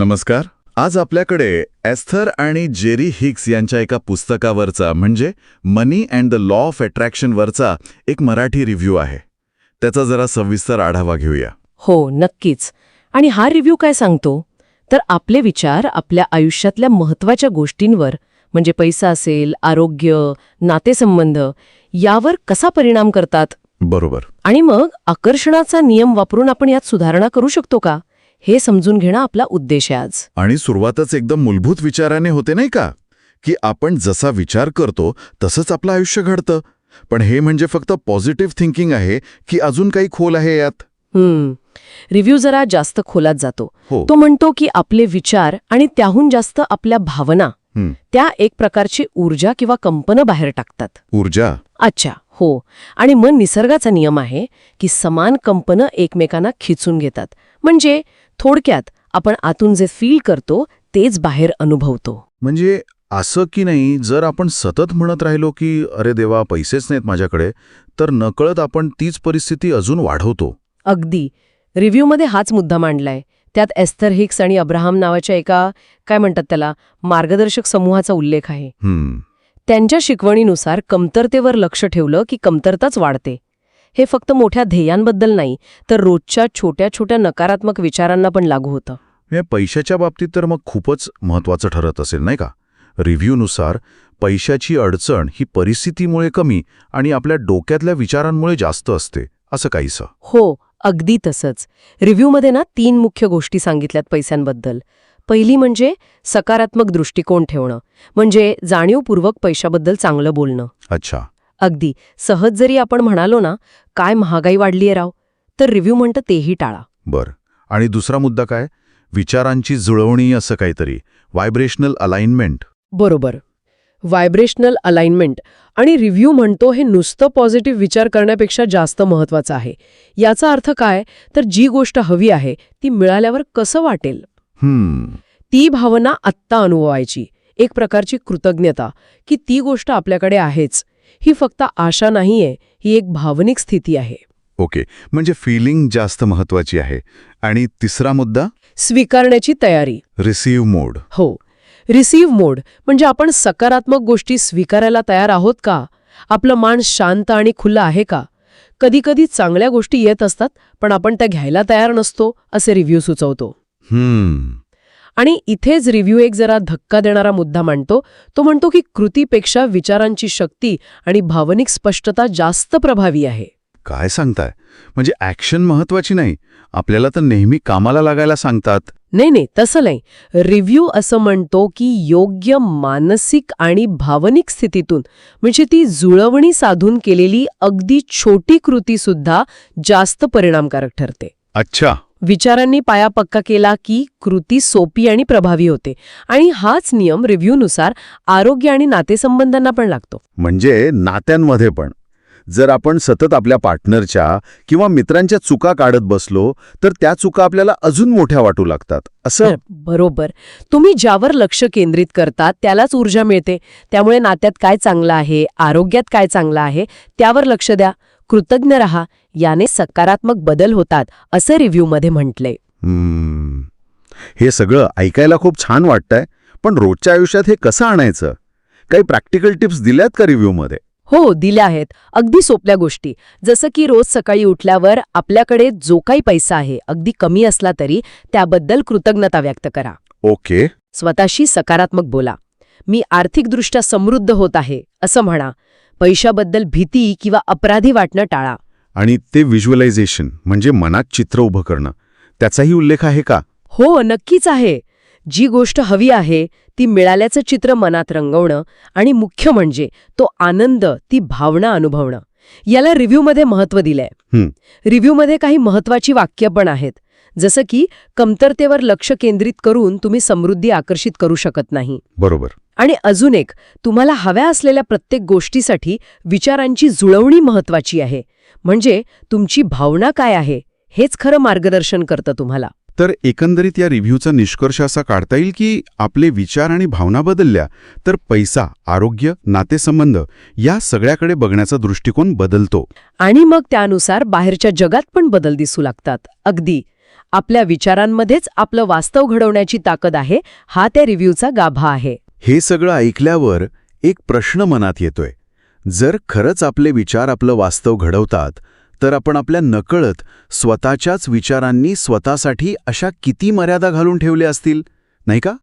नमस्कार. आज आपल्याकडे एस्थर आणि जेरी हिक्स यांच्या एका पुस्तकावरचा म्हणजे money and the law of अट्रॅक्शनवरचा एक मराठी रिव्ह्यू आहे. त्याचा जरा सविस्तर आढावा घेऊया. हो नक्कीच. आणि हा रिव्ह्यू काय सांगतो? तर आपले विचार आपल्या आयुष्यातल्या महत्त्वाच्या गोष्टींवर म्हणजे पैसा असेल आरोग्य नातेसंबंध यावर कसा परिणाम करतात? बरोबर. आणि मग आकर्षणाचा नियम वापरून आपण यात सुधारणा करू शकतो का? हे समजून घेणं आपला उद्देश आहे आज. आणि सुरुवातच एकदम मूलभूत विचाराने होते नाही का? की आपण जसा विचार करतो तसंच आपलं आयुष्य घडतं. पण हे म्हणजे फक्त पॉझिटिव्ह थिंकिंग आहे की अजून काही खोल आहे यात? हम्म. रिव्ह्यू जरा जास्त खोलात जातो. हो. तो म्हणतो की आपले विचार आणि त्याहून जास्त आपल्या भावना हं. त्या एक प्रकारची ऊर्जा किंवा कंपनं बाहेर टाकतात. ऊर्जा? अच्छा हो. आणि मग निसर्गाचा नियम आहे की समान कंपनं एकमेकांना खिचून घेतात. म्हणजे थोडक्यात आपण आतून जे फील करतो तेच बाहेर अनुभवतो. म्हणजे असं की नाही जर आपण सतत म्हणत राहिलो की अरे देवा पैसेच नाहीत माझ्याकडे तर नकळत आपण तीच परिस्थिती अजून वाढवतो. अगदी. रिव्ह्यूमध्ये हाच मुद्दा मांडलाय. त्यात एस्थर हिक्स आणि अब्राहम नावाच्या एका काय म्हणतात त्याला मार्गदर्शक समूहाचा उल्लेख आहे. त्यांच्या शिकवणीनुसार कमतरतेवर लक्ष ठेवलं की कमतरताच वाढते. हे फक्त मोठ्या ध्येयांबद्दल नाही तर रोजच्या छोट्या छोट्या नकारात्मक विचारांना पण लागू होतं. हे पैशाच्या बाबतीत तर मग खूपच महत्वाचं ठरत असेल नाही का? रिव्ह्यूनुसार पैशाची अडचण ही परिस्थितीमुळे कमी आणि आपल्या डोक्यातल्या विचारांमुळे जास्त असते असं काहीसं. हो अगदी तसंच. रिव्ह्यूमध्ये ना तीन मुख्य गोष्टी सांगितल्यात पैशांबद्दल. पहिली म्हणजे सकारात्मक दृष्टिकोन ठेवणं म्हणजे जाणीवपूर्वक पैशाबद्दल चांगलं बोलणं. अच्छा. अगदी सहज जरी आपण म्हणालो ना काय महागाई वाढलीये राव? तर रिव्ह्यू म्हणतं तेही टाळा. बरं. आणि दुसरा मुद्दा काय? विचारांची जुळवणी असं काहीतरी. व्हायब्रेशनल अलाइनमेंट बरोबर. व्हायब्रेशनल अलाइनमेंट आणि रिव्ह्यू म्हणतो हे नुसतं पॉझिटिव्ह विचार करण्यापेक्षा जास्त महत्वाचं आहे. याचा अर्थ काय? तर जी गोष्ट हवी आहे ती मिळाल्यावर कसं वाटेल? हम्म. ती भावना आत्ता अनुभवायची. एक प्रकारची कृतज्ञता की ती गोष्ट आपल्याकडे आहेच. ही फक्त आशा नाहीये ही एक भावनिक स्थिती आहे. ओके म्हणजे फिलिंग जास्त महत्वाची आहे. आणि तिसरा मुद्दा? स्वीकारण्याची तयारी. रिसीव्ह मोड हो. रिसीव्ह मोड म्हणजे आपण सकारात्मक गोष्टी स्वीकारायला तयार आहोत का? आपलं मान शांत आणि खुलं आहे का? कधीकधी चांगल्या गोष्टी येत असतात पण आपण त्या घ्यायला तयार नसतो असे रिव्ह्यू सुचवतो. हम्म. आणि इथेच रिव्ह्यू एक जरा धक्का देणारा मुद्दा मांडतो. तो म्हणतो की कृतीपेक्षा विचारांची शक्ती आणि भावनिक स्पष्टता जास्त प्रभावी आहे. काय सांगताय? म्हणजे ॲक्शन महत्वाची नाही. आपल्याला तर नेहमी कामाला लागायला सांगतात. नाही नाही तसं नाही. रिव्ह्यू असं म्हणतो की योग्य मानसिक आणि भावनिक स्थितीतून म्हणजे ती जुळवणी साधून केलेली अगदी छोटी कृतीसुद्धा जास्त परिणामकारक ठरते. अच्छा. विचारांनी पाया पक्का केला की कृती सोपी आणि प्रभावी होते. आणि हाच नियम रिव्ह्यूनुसार आरोग्य आणि नातेसंबंधांना पण लागतो. म्हणजे नात्यांमध्ये पण. जर आपण सतत आपल्या पार्टनरच्या किंवा मित्रांच्या चुका काढत बसलो तर त्या चुका आपल्याला अजून मोठ्या वाटू लागतात. असं? बरोबर. तुम्ही ज्यावर लक्ष केंद्रित करता त्यालाच ऊर्जा मिळते. त्यामुळे नात्यात काय चांगलं आहे आरोग्यात काय चांगलं आहे त्यावर लक्ष द्या. कृतज्ञ रहा. याने सकारात्मक बदल होतात असं रिव्ह्यूमध्ये म्हटलंय. हे सगळं ऐकायला खूप छान वाटतंय पण रोजच्या आयुष्यात हे कसं आणायचं? काही प्रॅक्टिकल टिप्स दिल्यात का रिव्ह्यूमध्ये? हो दिल्या आहेत. अगदी सोप्या गोष्टी. जसं की रोज सकाळी उठल्यावर आपल्याकडे जो काही पैसा आहे अगदी कमी असला तरी त्याबद्दल कृतज्ञता व्यक्त करा. ओके. स्वतःशी सकारात्मक बोला. मी आर्थिकदृष्ट्या समृद्ध होत आहे असं म्हणा. पैशाबद्दल भीती किंवा अपराधी वाटणं टाळा. आणि ते व्हिज्युअलायझेशन म्हणजे मनात चित्र उभं करणं. त्याचाही उल्लेख आहे का? हो नक्कीच आहे. जी गोष्ट हवी आहे ती मिळाल्याचं चित्र मनात रंगवणं आणि मुख्य म्हणजे तो आनंद ती भावना अनुभवणं. याला रिव्ह्यूमध्ये महत्त्व दिलंय. रिव्ह्यूमध्ये काही महत्वाची वाक्य पण आहेत. जसं की कमतरतेवर लक्ष केंद्रित करून तुम्ही समृद्धी आकर्षित करू शकत नाही. बरोबर. आणि अजून एक तुम्हाला हव्या असलेल्या प्रत्येक गोष्टीसाठी विचारांची जुळवणी महत्वाची आहे. म्हणजे तुमची भावना काय आहे हेच खरं मार्गदर्शन करतं तुम्हाला. तर एकंदरीत या रिव्ह्यूचा निष्कर्ष असा काढता येईल की आपले विचार आणि भावना बदलल्या तर पैसा आरोग्य नातेसंबंध या सगळ्याकडे बघण्याचा दृष्टिकोन बदलतो. आणि मग त्यानुसार बाहेरच्या जगात पण बदल दिसू लागतात. अगदी. आपल्या विचारांमध्येच आपलं वास्तव घडवण्याची ताकद आहे हा त्या रिव्ह्यूचा गाभा आहे. हे सगळं ऐकल्यावर एक प्रश्न मनात येतोय. जर खरंच आपले विचार आपलं वास्तव घडवतात तर आपण आपल्या नकळत स्वतःच्याच विचारांनी स्वतःसाठी अशा किती मर्यादा घालून ठेवल्या असतील? नाही का?